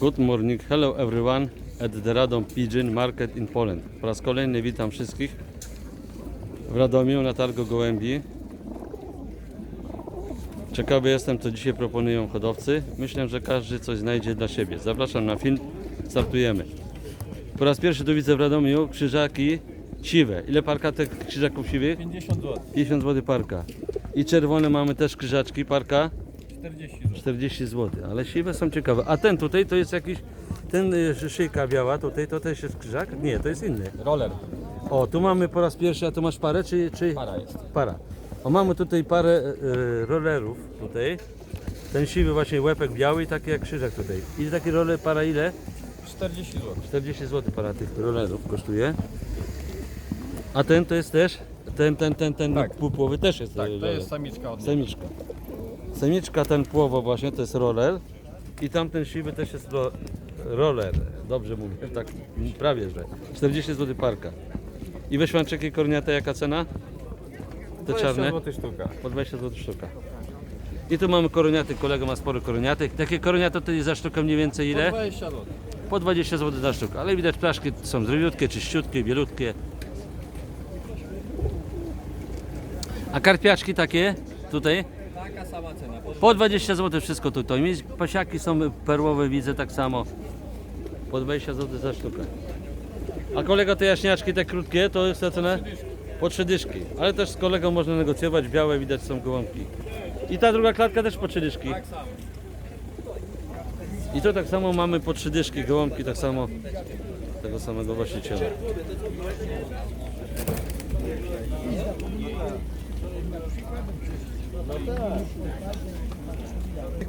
Good morning, hello everyone at the Radom Pigeon Market in Poland. Po raz kolejny witam wszystkich w Radomiu na targu Gołębi. Ciekawy jestem, co dzisiaj proponują hodowcy. Myślę, że każdy coś znajdzie dla siebie. Zapraszam na film, startujemy. Po raz pierwszy tu widzę w Radomiu krzyżaki siwe. Ile parka tych krzyżaków siwych? 50 zł. 50 zł parka. I czerwone mamy też krzyżaczki parka. 40 zł. 40 zł, ale siwe są ciekawe. A ten tutaj to jest jakiś, ten y, szyjka biała tutaj, to też jest krzyżak? Nie, to jest inny. Roller. O, tu mamy po raz pierwszy, a tu masz parę czy... czy... Para jest. Para. O, mamy tutaj parę y, rollerów tutaj. Ten siwy właśnie łepek biały i taki jak krzyżak tutaj. I taki roller para ile? 40 zł. 40 zł para tych rollerów kosztuje. A ten to jest też, ten, ten, ten, ten Tak. półpłowy też jest Tak, to roller. jest samiczka od Samiczka. Samiczka ten płowo właśnie to jest roller i tamten siwy też jest ro, roller. Dobrze mówię, tak prawie że. 40 zł parka. I wyświanczyki korniate jaka cena? Te 20 czarne? zł sztuka. Po 20 zł sztuka. I tu mamy koroniaty, kolega ma sporo koroniatek. Takie koroniaty to jest za sztukę mniej więcej ile? 20 zł. Po 20 zł za sztukę. Ale widać plaszki są zdrowiutkie, czyściutkie, bielutkie. A karpiaczki takie tutaj? Sama cena. Po Po 20 zł wszystko tutaj. Pasiaki są perłowe, widzę tak samo. Po 20 zł za sztukę. A kolega te jaśniaczki, te krótkie, to jest ta cena? Po trzy dyszki. Ale też z kolegą można negocjować, białe widać są gołąbki. I ta druga klatka też po trzy dyszki. I to tak samo mamy po trzy dyszki, gołąbki tak samo tego samego właściciela.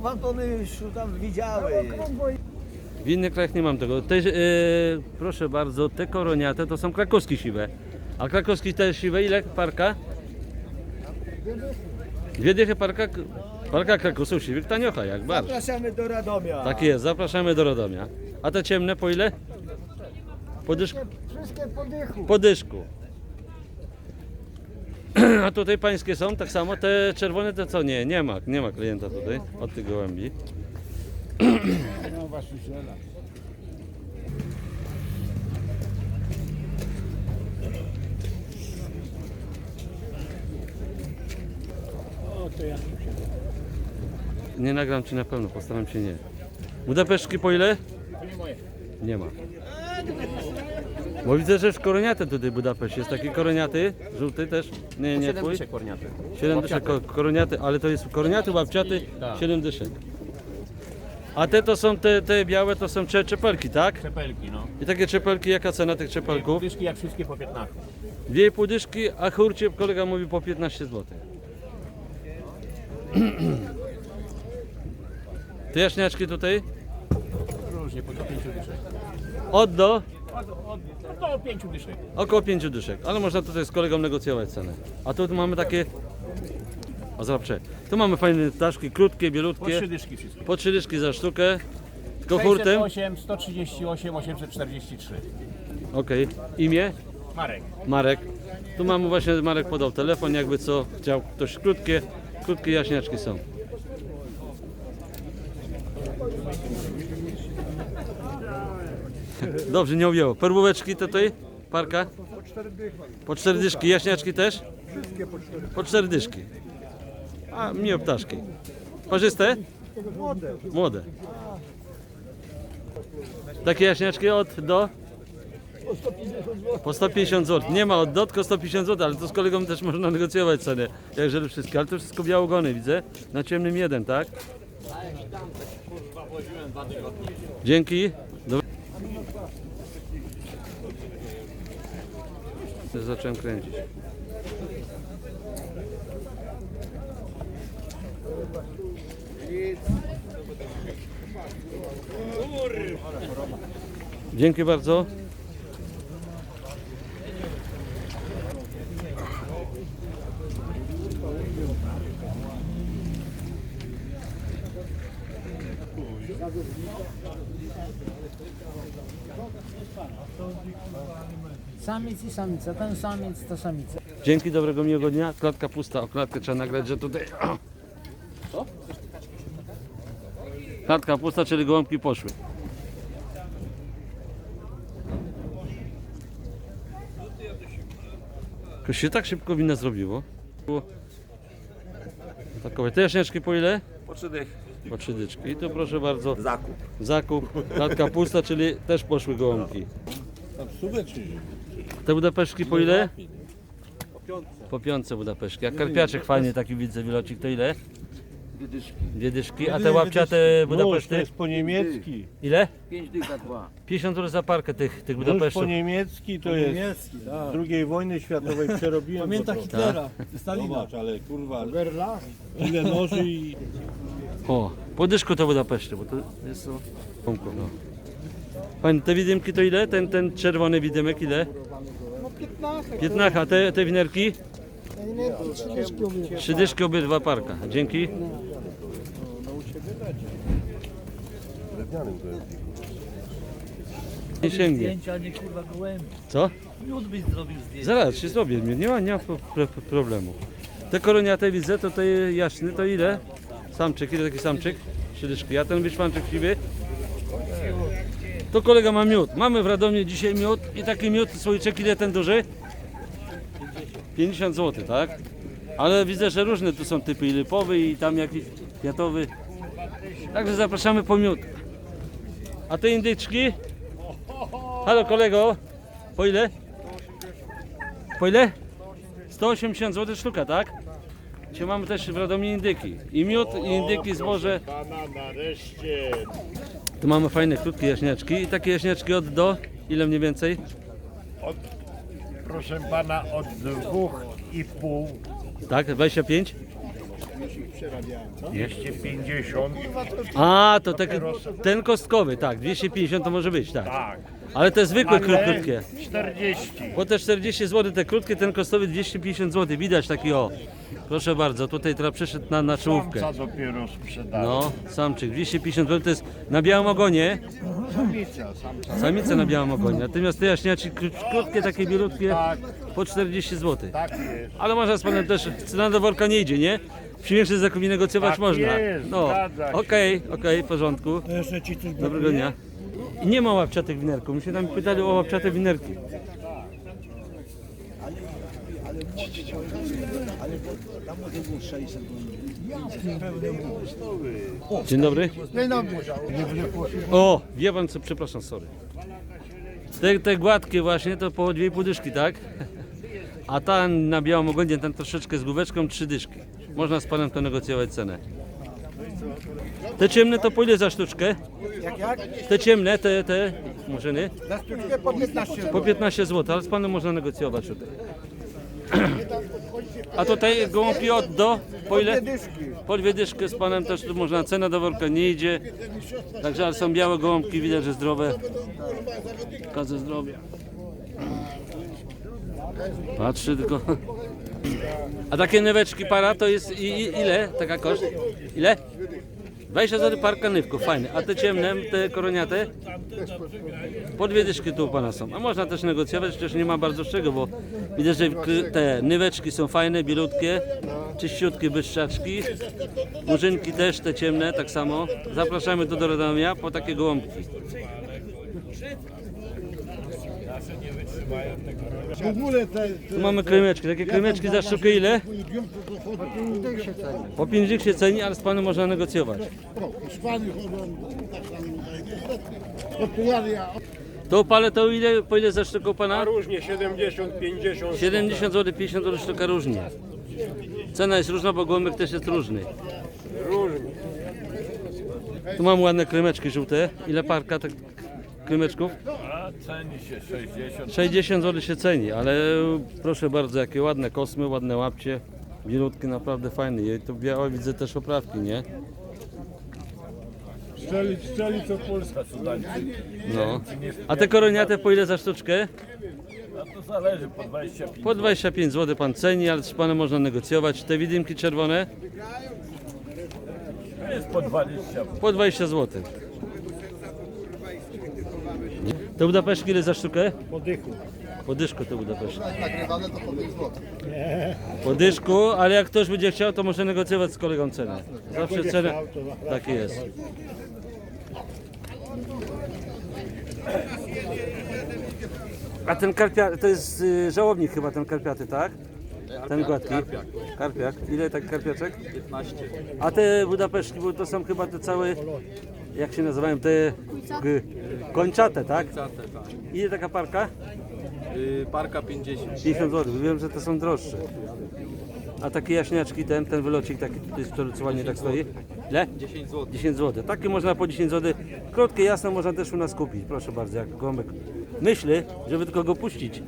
Mam to już tam widziały. W innych krajach nie mam tego. Te, e, proszę bardzo, te koroniate to są krakowskie siwe. A krakowskie te siwe ile parka? Dwie dychy parka, parka krakowców siwych taniocha, jak bardzo. Zapraszamy do Radomia. Tak jest, zapraszamy do Radomia. A te ciemne po ile? Po dyszku? Wszystkie po dychu. Po dyszku. A tutaj pańskie są tak samo? Te czerwone to co? Nie, nie ma, nie ma klienta tutaj od tych gołębi. No właściciela. O, to ja. Nie nagram ci na pewno, postaram się nie. Budapesztki po ile? Nie ma. Bo widzę, że w koroniaty tutaj Budapeszt jest taki koroniaty, żółty też. Nie, nie twój. korniaty. 7 dyszek ko- koroniaty, ale to jest koroniaty, łapciaty, Tak. 7 dyszek. A te to są te, te białe, to są cze- czepelki, tak? Czepelki, no. I takie czepelki, jaka cena tych czepelków? Dyszki jak wszystkie po 15. Dwie pół dyszki, a chórcie kolega mówi po 15 zł. Te jaśniaczki tutaj? Różnie, po 5 dyszek. Od do? Do 5 dyszek. Około 5 dyszek, ale można tutaj z kolegą negocjować cenę. A tu mamy takie. O zobaczcie. Tu mamy fajne ptaszki, krótkie, Po bielutkie. 3 dyszki wszystkie. Po 3 dyszki za sztukę. Tylko hurtem. 608, 138, 843. Okej. Imię? Marek. Marek. Tu mamy właśnie Marek podał telefon, jakby co chciał ktoś krótkie, krótkie jaśniaczki są. Dobrze, nie objęło. Perłóweczki tutaj? Parka? Po cztery dychy. Po cztery dyszki. Jaśniaczki też? Wszystkie po cztery. Po cztery dyszki. A mnie ptaszki. Parzyste? Młode. Młode. Takie jaśniaczki od do? Po 150 zł. Po 150 zł. Nie ma od do, tylko 150 zł, ale to z kolegą też można negocjować cenę. Jakże wszystkie, ale to wszystko białogony widzę. Na ciemnym jeden, tak? Dzięki. Do... Też zacząłem kręcić. Dzięki bardzo. Samiec i samica, ten samiec, ta samica. Dzięki, dobrego miłego dnia. Klatka pusta, o klatkę trzeba nagrać, że tutaj... Co? Klatka pusta, czyli gołąbki poszły. Jakoś się tak szybko wina zrobiło. Takowe. Te jaśniaczki po ile? Po trzy. Po trzy. I to proszę bardzo. Zakup. Zakup. Klatka pusta, czyli też poszły gołąbki. Tam słóweczki. Te budapeszki po ile? Po piątce budapeszki. Jak karpiaczek fajny taki widzę, wilocik, to ile? Dwie dyszki. A te łapciate Nóż to budapeszty? jest po niemiecki. Ile? 5 dycha 2. 50 zł za parkę tych, tych Nóż po niemiecki to jest Niemiecki, tak. z II wojny światowej przerobiłem. Pamięta Hitlera, to. Stalina. Zobacz, ale kurwa, ile noży i O, po dyszku to budapeszty, bo to jest o... Tomku, no. Te widymki to ile? Ten, ten czerwony widymek ile? No 15. 15, a te, te winerki? Nie, 30 mówię. Trzy dyszki obydwa parka. Dzięki. Nie sięgnie. Zdjęcia, nie kurwa gołębi. Co? Miód byś zrobił zdjęcie. Zaraz się zrobię, nie ma, nie ma pro- pro- problemu. Te koroniate widzę, to te jaśny, to ile? Samczyk, ile taki samczyk? Trzy dyszki. A ten wyszwanczyk siwy? To kolega ma miód. Mamy w Radomiu dzisiaj miód i taki miód, słoiczek, ile ten duży? 50 zł, tak? Ale widzę, że różne tu są typy, i lipowy i tam jakiś kwiatowy. Także zapraszamy po miód. A te indyczki? Halo kolego, po ile? Po ile? 180 zł sztuka, tak? Dzisiaj mamy też w Radomiu indyki. I miód, i indyki, zboże. Pana nareszcie. Tu mamy fajne, krótkie jaśniaczki. I takie jaśniaczki od do? Ile mniej więcej? Od, proszę pana, od dwóch i pół, Tak, 25? 250. A, to taki, ten kostkowy, tak, 250 to może być, tak. Tak. Ale te zwykłe kró- krótkie. 40. Po te 40 zł, te krótkie, ten kosztowy 250 zł. Widać taki o. Proszę bardzo, tutaj teraz przyszedł na, na czołówkę. Samca dopiero sprzedałem. No, samczyk, 250 zł to jest na białym ogonie. Samica, samca. Samice na białym ogonie. Natomiast te jaśniaci kró- krótkie, takie bielutkie Tak, po 40 zł. tak jest. Ale można z panem też, cena do worka nie idzie, nie? Przy większym zakupie negocjować Tak można. jest, no, zgadza się. okej, okej, w porządku. Jeszcze ci coś Dobrego dnia. I nie ma łapciatych winerków. My się tam pytali o łapciate winerki. Dzień dobry. Dzień dobry. O, wie pan co, przepraszam, sorry. Te, te gładkie właśnie to po dwie pół dyszki, tak? A ta na białym ogonie, ten troszeczkę z główeczką, trzy dyszki. Można z panem to negocjować cenę. Te ciemne to po ile za sztuczkę? Jak, jak? Te ciemne, te, te murzyny? Na sztuczkę po 15 Po 15 zł, ale z panem można negocjować tutaj. A tutaj gołąbki od do? Po ile? Po dwie dyszki z panem też tu można, cena do worka nie idzie. Także ale są białe gołąbki, widać, że zdrowe. Każe zdrowia. Patrzy tylko. A takie nyweczki para to jest i, i, ile taka koszt? Ile? 20 zł parka nywków, fajne. A te ciemne, te koroniate? Po dwie dyszki tu u pana są. A można też negocjować, przecież nie ma bardzo czego, bo widać, że te nyweczki są fajne, bielutkie, czyściutkie byszczaczki. Murzynki też, te ciemne, tak samo. Zapraszamy tu do Radomia po takie gołąbki. W ogóle te... Tu mamy krymeczki. Takie krymeczki za sztukę ile? Po 5 dych się ceni, ale z panem można negocjować. To opale to ile, po ile za sztukę u pana? Różnie 70, 50. 70 zł, 50 zł sztuka różnie. Cena jest różna, bo gołąbek też jest różny. Różnie. Tu mam ładne krymeczki żółte. Ile parka tych krymeczków? Ceni się 60. 60 zł się ceni, ale proszę bardzo, jakie ładne kosmy, ładne łapcie. Bielutki naprawdę fajne. I tu białe widzę też oprawki, nie? Strzeli, strzeli co Polska Sudańcy. No. A te koroniate po ile za sztuczkę? A to zależy, po 25. Po 25 zł pan ceni, ale z panem można negocjować. Te widymki czerwone To jest po 20. po 20 zł. Te Budapeszki ile za sztukę? Po dychu. Po dyszku te Budapeszki. Po dyszku, ale jak ktoś będzie chciał, to może negocjować z kolegą cenę. Zawsze cenę. Tak jest. A ten karpia, to jest y, żałobnik chyba ten karpiaty, tak? Ten gładki. Karpiak. Ile taki karpiaczek? 15. A te Budapeszki, bo to są chyba te całe, jak się nazywają, te g, kończate, tak? Cate, tak. Ile taka parka? Yy, parka 50. 50 zł. Wiem, że te są droższe. A takie jaśniaczki, ten, ten wylocik taki tutaj z przerycowanie tak stoi? Ile? 10 zł. 10 zł. Takie można po 10 zł. Krótkie, jasne można też u nas kupić. Proszę bardzo, jak gołąbek myśli, żeby tylko go puścić.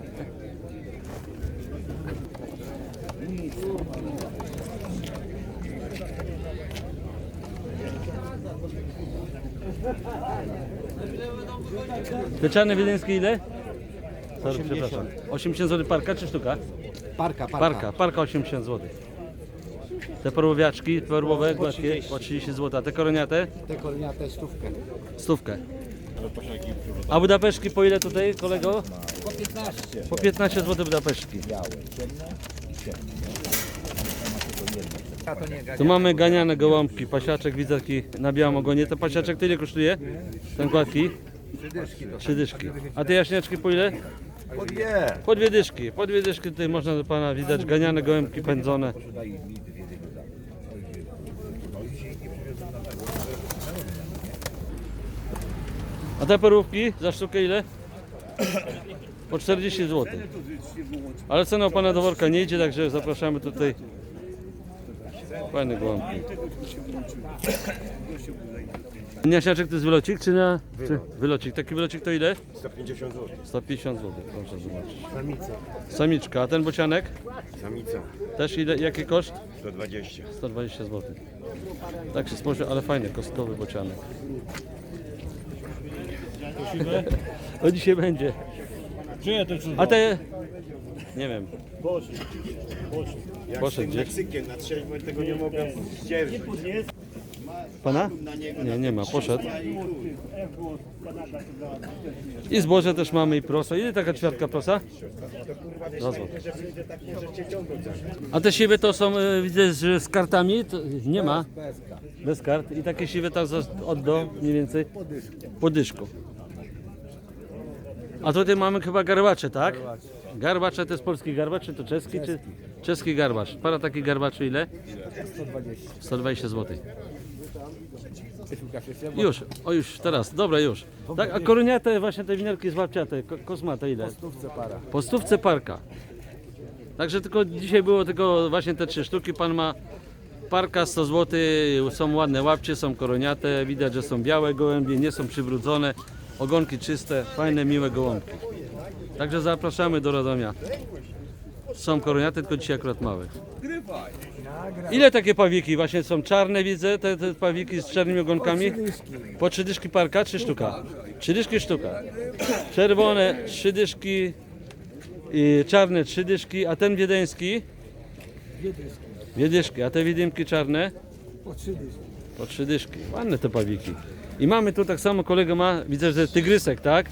Te czarne wiedeńskie ile? Sorry, przepraszam. 80 zł parka czy sztuka? Parka, Parka, parka 80 zł. Te perłowiaczki, perłowe, gładkie, po 30 zł. A te koroniate? Te korniate stówkę. Stówkę. A Budapeszki po ile tutaj, kolego? Po 15. Po 15 zł Budapeszki. Tu mamy ganiane gołąbki, pasiaczek, widzę taki na białym ogonie. Ten pasiaczek tyle kosztuje? Ten gładki? Trzy dyszki. A te jaśniaczki po ile? Po dwie. Po dwie dyszki. Po dwie dyszki tutaj można do pana widać ganiane gołębki pędzone. A te perówki za sztukę ile? Po 40 zł. Ale cena u pana do worka nie idzie, także zapraszamy tutaj. Fajne gołąbki. Niasiaczek to jest wylocik czy na... Czy wylocik. Taki wylocik to ile? 150 zł. 150 zł, proszę zobaczyć. Samica. Samiczka, a ten bocianek? Samica Też ile, jaki koszt? 120. 120 zł. Tak się spojrzy, ale fajny, kostkowy bocianek. O dzisiaj będzie. Czyje to A te... Nie wiem. Jak Poszedł z tym gdzieś. Meksykiem na trzeźwo tego nie mogę zdzierżyć. Pana? Nie, nie ma, poszedł. I zboże też mamy i prosa. Ile taka ćwiartka prosa? Dwa złote. A te siwy to są, e, widzę, że z kartami? To nie ma. Bez kart. I takie siwe tam za- od do mniej więcej? Po dyszku. A tutaj mamy chyba garbacze, tak? Garbacze to jest polski garbacz, czy to czeski, czy czeski garbacz? Para takich garbaczy ile? 120. 120 zł. Już, o już, teraz, dobra już. Tak, a koroniate, właśnie te winerki z babciate, ko- kosmate ile? Po stówce para. Po stówce parka. Także tylko dzisiaj było tylko właśnie te trzy sztuki, pan ma parka 100 zł, są ładne łapcie, są koroniate, widać, że są białe gołębie, nie są przywrócone, ogonki czyste, fajne, miłe gołąbki. Także zapraszamy do Radomia. Są koroniate, tylko dzisiaj akurat małe. Ile takie pawiki? Właśnie są czarne, widzę, te, te pawiki z czarnymi ogonkami? Po trzy dyszki parka, czy sztuka? Trzy dyszki sztuka. Czerwone, trzy dyszki, i czarne, trzy dyszki, a ten wiedeński? Dwie dyszki. A te widymki czarne? Po trzy dyszki. Po trzy dyszki. Ładne te pawiki. I mamy tu tak samo, kolega ma, widzę, że tygrysek, tak?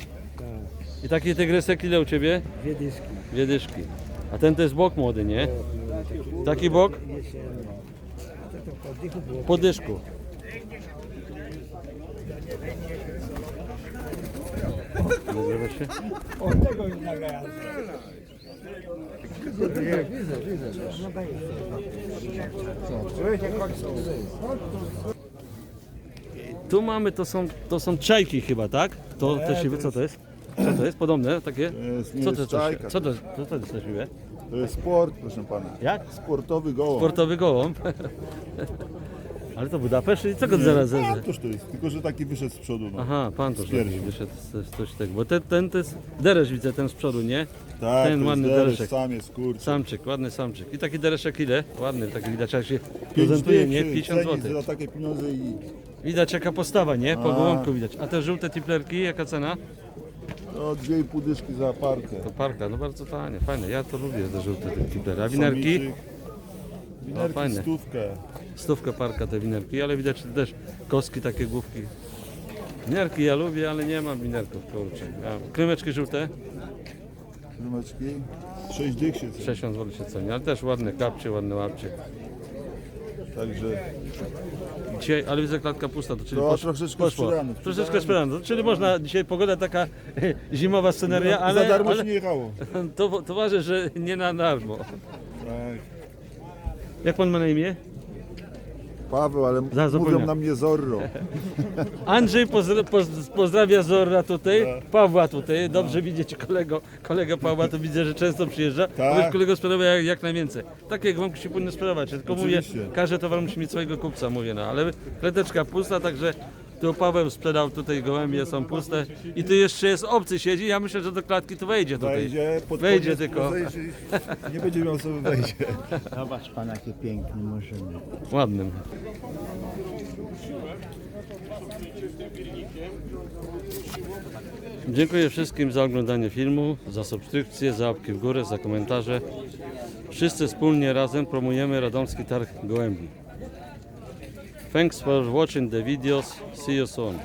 I taki tygrysek ile u Ciebie? Dwie dyszki. Dwie dyszki. A ten to jest bok młody, nie? Taki bok? Po dyszku. Nazywa się? Tu mamy, to są, to są czajki chyba, tak? To te siwy, co to jest? Co to jest? Podobne, takie? jest- nie Co to, jest to, czajka. co to, co to jest za siwe? To jest sport, proszę pana. Jak? Sportowy gołąb. Sportowy gołąb. Ale to Budapeszt i co go zaraz No, to jest, tylko że taki wyszedł z przodu. No. Aha, pan to Stwierdził. wyszedł z, z coś tego. Bo ten, ten to jest deresz widzę, ten z przodu, nie? Tak, ten to ładny jest deresz, dereszek. sam jest kurczę. Samczyk, ładny samczyk. I taki dereszek ile? Ładny, taki widać jak się Pięć prezentuje, nie? się 50 ceni zł. za takie pieniądze i Widać jaka postawa, nie? Po A. gołąbku widać. A te żółte tiplerki, jaka cena? No, dwie i pół dyszki za parkę. To parka, no bardzo tanie, fajne. Ja to lubię, te żółte te. A winerki? Samiczyk. Winerki fajne. stówkę. Stówkę parka te winerki, ale widać też kostki, takie główki. Winerki ja lubię, ale nie mam winerków, kurczę. Krymeczki żółte, Krymeczki. Sześć dych się ceni. 60 zł się ceni, ale też ładne kapcie, ładne łapcie. Także dzisiaj, ale widzę klatka pusta, to czyli No, posz, troszeczkę sprzedano. Troszeczkę sprzedano, czyli można, dzisiaj pogoda taka zimowa sceneria, ale, Za darmo ale się nie jechało. to, to waży, że nie na darmo. Tak. Jak pan ma na imię? Paweł, ale Zaraz mówią zapomniałem. na mnie Zorro. Andrzej pozdra, poz, pozdrawia Zorra tutaj, Pawła tutaj. Dobrze widzieć kolego, kolega Pawła, to widzę, że często przyjeżdża. Tak. Powiedz kolego sprzedawia jak, jak najwięcej. Takie gąbki się powinny sprzedawać. Ja Tylko mówię, Oczywiście. każdy towar musi mieć swojego kupca, mówię no. Ale kleteczka pusta, także tu Paweł sprzedał tutaj gołębie, są puste. I tu jeszcze jest obcy siedzi, ja myślę, że do klatki tu wejdzie tutaj. Wejdzie, pod Wejdzie koniec tylko. rozejrzy, Nie będzie miał sobie wejdzie. Zobacz pan, jakie piękny możemy. Ładnym. Dziękuję wszystkim za oglądanie filmu, za subskrypcję, za łapki w górę, za komentarze. Wszyscy wspólnie razem promujemy Radomski Targ Gołębi. Thanks for watching the videos. See you soon.